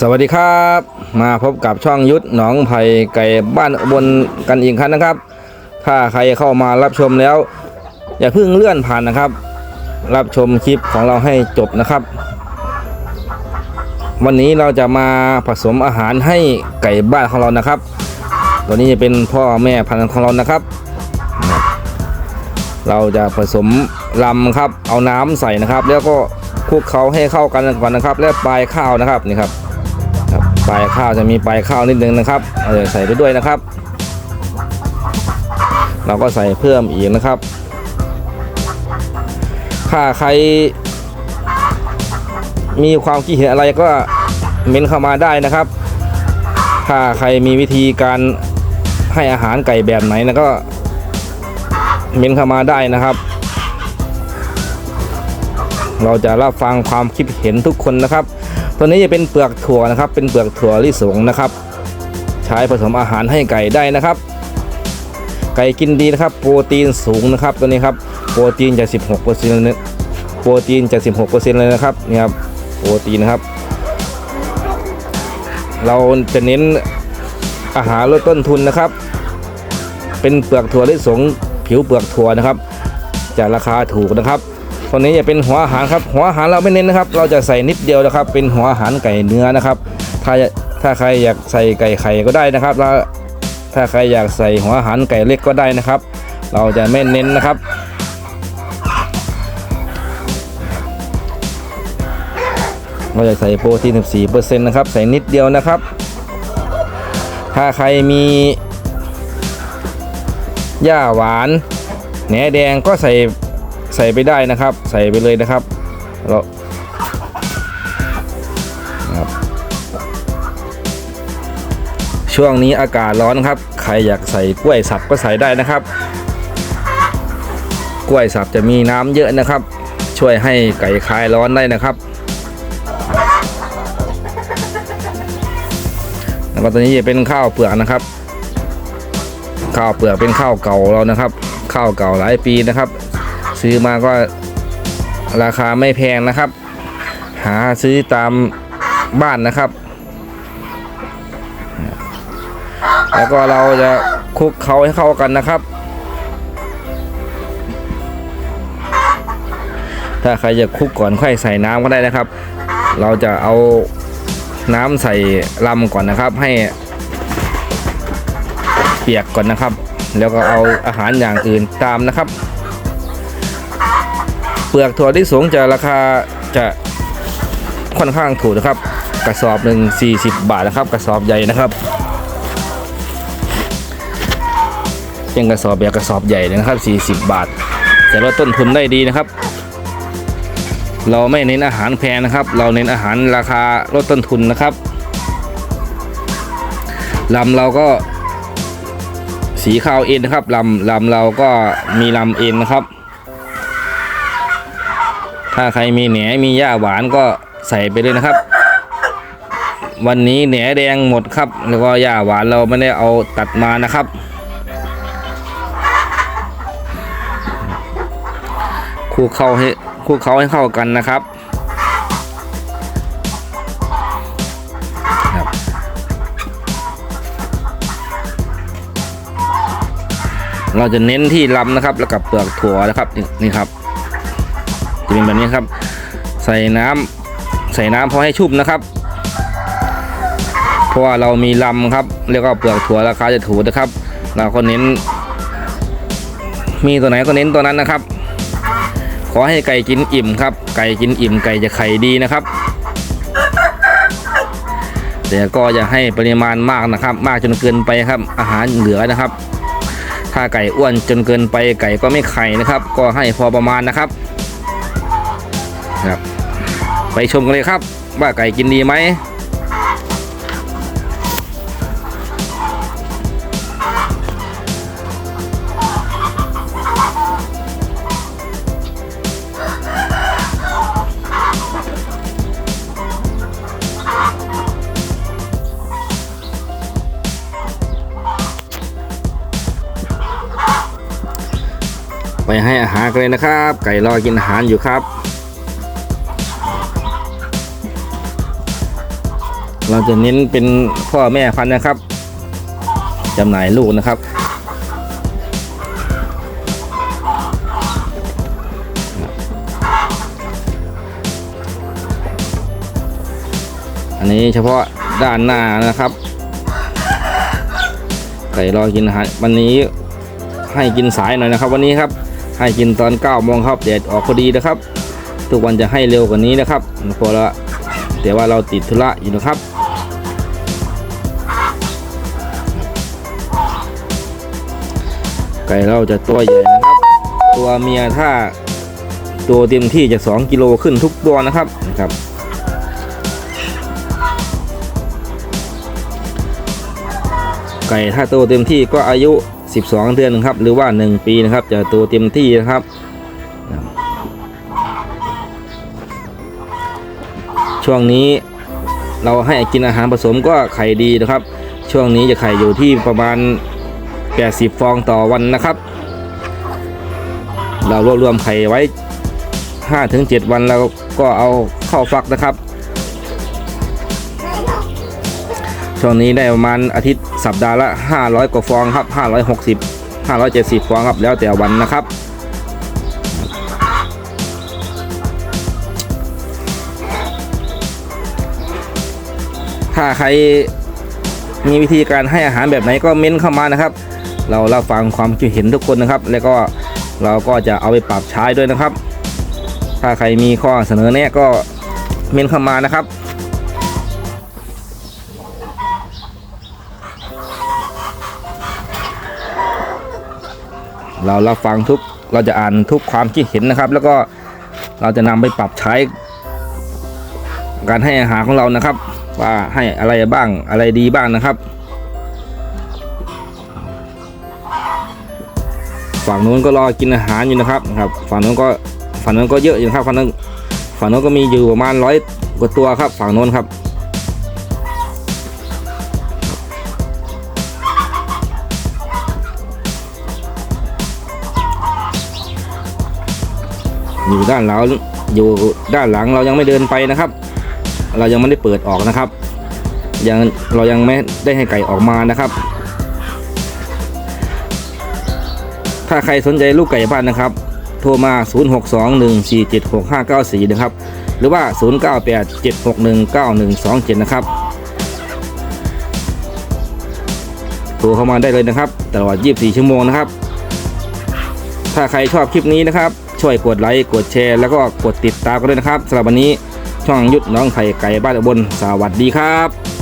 สวัสดีครับ มาพบกับช่องยุทธหนองไผ่ไก่บ้านบนกันอีกครั้งนะครับ ถ้าใครเข้ามารับชมแล้ว อย่าเพิ่งเลื่อนผ่านนะครับ รับชมคลิปของเราให้จบนะครับ วันนี้เราจะมาผสมอาหารให้ไก่บ้านของเรานะครับ ตัวนี้จะเป็นพ่อแม่พันธุ์ของเรานะครับ เราจะผสมลำครับ เอาน้ำใส่นะครับ แล้วก็ ลุกเขาให้เข้ากันก่อนนะครับ แล้วปลายข้าวนะครับนี่ครับครับปลายข้าวจะมีปลายข้าวนิดนึงนะครับเออใส่ไปด้วยนะครับ เราก็ใส่เพิ่มอีกนะครับถ้าใคร มีความคิดเห็นอะไรก็เม้นเข้ามาได้นะครับ ถ้าใครมีวิธีการให้อาหารไก่แบบไหนนะก็เม้นเข้ามาได้นะครับ เราจะรับฟังความคิดเห็นทุกคนนะครับ ตัวนี้จะเป็นเปลือกถั่วนะครับ เป็นเปลือกถั่วลิสงนะครับ ใช้ผสมอาหารให้ไก่ได้นะครับ ไก่กินดีนะครับ โปรตีนสูงนะครับ ตัวนี้ครับ โปรตีนจะ 16เปอร์เซ็นต์เลยโปรตีนจะ 16เปอร์เซ็นต์เลยนะครับ นี่ครับ โปรตีนนะครับ เราจะเน้นอาหารลดต้นทุนนะครับ เป็นเปลือกถั่วลิสงผิวเปลือกถั่วนะครับจะราคาถูกนะครับ ตัวนี้จะเป็นหัวอาหารครับหัวอาหารเราไม่เน้นนะครับ เราจะใส่นิดเดียวนะครับ เป็นหัวอาหารไก่เนื้อนะครับ ถ้าถ้าใครอยากใส่ไก่ไข่ก็ได้นะครับแล้วถ้าใครอยากใส่หัวอาหารไก่เล็กก็ได้นะครับ เราจะไม่เน้นนะครับเราจะใส่โปรตีน14%นะครับ ใส่นิดเดียวนะครับ ถ้าใครมีหญ้าหวานแหนแดงก็ใส่ ใส่ไปได้นะครับ ใส่ไปเลยนะครับเราครับช่วงนี้อากาศร้อนครับ ใครอยากใส่กล้วยสับก็ใส่ได้นะครับ กล้วยสับจะมีน้ำเยอะนะครับ ช่วยให้ไก่คลายร้อนได้นะครับแล้วก็ตัวนี้จะเป็นข้าวเปลือกนะครับ ข้าวเปลือกเป็นข้าวเก่าเรานะครับ ข้าวเก่าหลายปีนะครับ ซื้อมาก็ราคาไม่แพงนะครับ หาซื้อตามบ้านนะครับ แล้วก็เราจะคลุกเขาให้เข้ากันนะครับ ถ้าใครจะคลุกก่อนค่อยใส่น้ำก็ได้นะครับ เราจะเอาน้ำใส่ลำก่อนนะครับ ให้เปียกก่อนนะครับ แล้วก็เอาอาหารอย่างอื่นตามนะครับ เปลือกถั่วที่สูงจะราคาจะค่อนข้างถูกนะครับ กระสอบหนึ่ง40 บาทนะครับ กระสอบใหญ่นะครับเป็นกระสอบแบบกระสอบใหญ่เลยนะครับ 40 บาท แต่ลดต้นทุนได้ดีนะครับ เราไม่เน้นอาหารแพงนะครับ เราเน้นอาหารราคาลดต้นทุนนะครับลำเราก็สีขาวเอ็นนะครับลำลำเราก็มีลำเอ็นนะครับ ถ้าใครมีแหนมีหญ้าหวานก็ใส่ไปเลยนะครับ วันนี้แหนแดงหมดครับ แล้วก็หญ้าหวานเราไม่ได้เอาตัดมานะครับคลุกเข้าให้คลุกเขาให้เข้ากันนะครับเราจะเน้นที่ลำนะครับ แล้วกับเปลือกถั่วนะครับนี่ครับ เป็นแบบนี้ครับ ใส่น้ำใส่น้ำพอให้ชุ่มนะครับ เพราะว่าเรามีลำครับแล้วก็เปลือกถั่วราคาจะถูกนะครับ เราก็เน้น มีตัวไหนก็เน้นตัวนั้นนะครับ ขอให้ไก่กินอิ่มครับ ไก่กินอิ่มไก่จะไข่ดีนะครับแต่ก็อย่าให้ปริมาณมากนะครับ มากจนเกินไปครับ อาหารเหลือนะครับ ถ้าไก่อ้วนจนเกินไปไก่ก็ไม่ไข่นะครับ ก็ให้พอประมาณนะครับ ไปชมกันเลยครับ ว่าไก่กินดีไหมไปให้อาหารกันเลยนะครับ ไก่รอกินอาหารอยู่ครับ เราจะเน้นเป็นพ่อแม่พันธุ์นะครับจำหน่ายลูกนะครับอันนี้เฉพาะด้านหน้านะครับไก่รอกินอาหารวันนี้ให้กินสายหน่อยนะครับ วันนี้ครับให้กินตอน9โมงครับแดดออกพอดีนะครับ ทุกวันจะให้เร็วกว่านี้นะครับพอละแต่ว่าเราติดธุระอยู่นะครับ ไก่เราจะตัวใหญ่นะครับ ตัวเมียถ้าตัวเต็มที่จะ 2 กิโลขึ้นทุกตัวนะครับนะครับ ไก่ถ้าโตเต็มที่ก็อายุ 12 เดือนนะครับ หรือว่า 1 ปีนะครับ จะโตเต็มที่นะครับช่วงนี้เราให้กินอาหารผสมก็ไข่ดีนะครับ ช่วงนี้จะไข่อยู่ที่ประมาณ 80 ฟองต่อวันนะครับ เรารวบรวมไข่ไว้ 5-7 วันแล้วก็เอาเข้าฟักนะครับ ช่วงนี้ได้ประมาณอาทิตย์สัปดาห์ละ 500 กว่าฟองครับ 560 570 ฟองครับแล้วแต่วันนะครับถ้าใครมีวิธีการให้อาหารแบบไหนก็เม้นเข้ามานะครับ เรารับฟังความคิดเห็นทุกคนนะครับ แล้วก็เราก็จะเอาไปปรับใช้ด้วยนะครับ ถ้าใครมีข้อเสนอแนะก็เมนเข้ามานะครับเรารับฟังทุก เราจะอ่านทุกความคิดเห็นนะครับ แล้วก็เราจะนำไปปรับใช้ การให้อาหารของเรานะครับ ว่าให้อะไรบ้างอะไรดีบ้างนะครับ ฝั่งนู้นก็รอกินอาหารอยู่นะครับครับ ฝั่งนู้นก็ฝั่งนู้นก็เยอะอยู่ครับฝั่งนู้นฝั่งนู้นก็มีอยู่ประมาณร้อยกว่าตัวครับ ฝั่งนู้นครับอยู่ด้านหลังอยู่ด้านหลังเรายังไม่เดินไปนะครับ เรายังไม่ได้เปิดออกนะครับ ยังเรายังไม่ได้ให้ไก่ออกมานะครับ ถ้าใครสนใจลูกไก่บ้านนะครับ โทรมา 0621476594 นะครับ หรือว่า 0987619127 นะครับ โทรเข้ามาได้เลยนะครับ ตลอด 24 ชั่วโมงนะครับ ถ้าใครชอบคลิปนี้นะครับ ช่วยกดไลค์ กดแชร์ แล้วก็กดติดตามกันด้วยนะครับสำหรับวันนี้ช่องยุทธน้องไข่ไก่บ้านอุบลสวัสดีครับ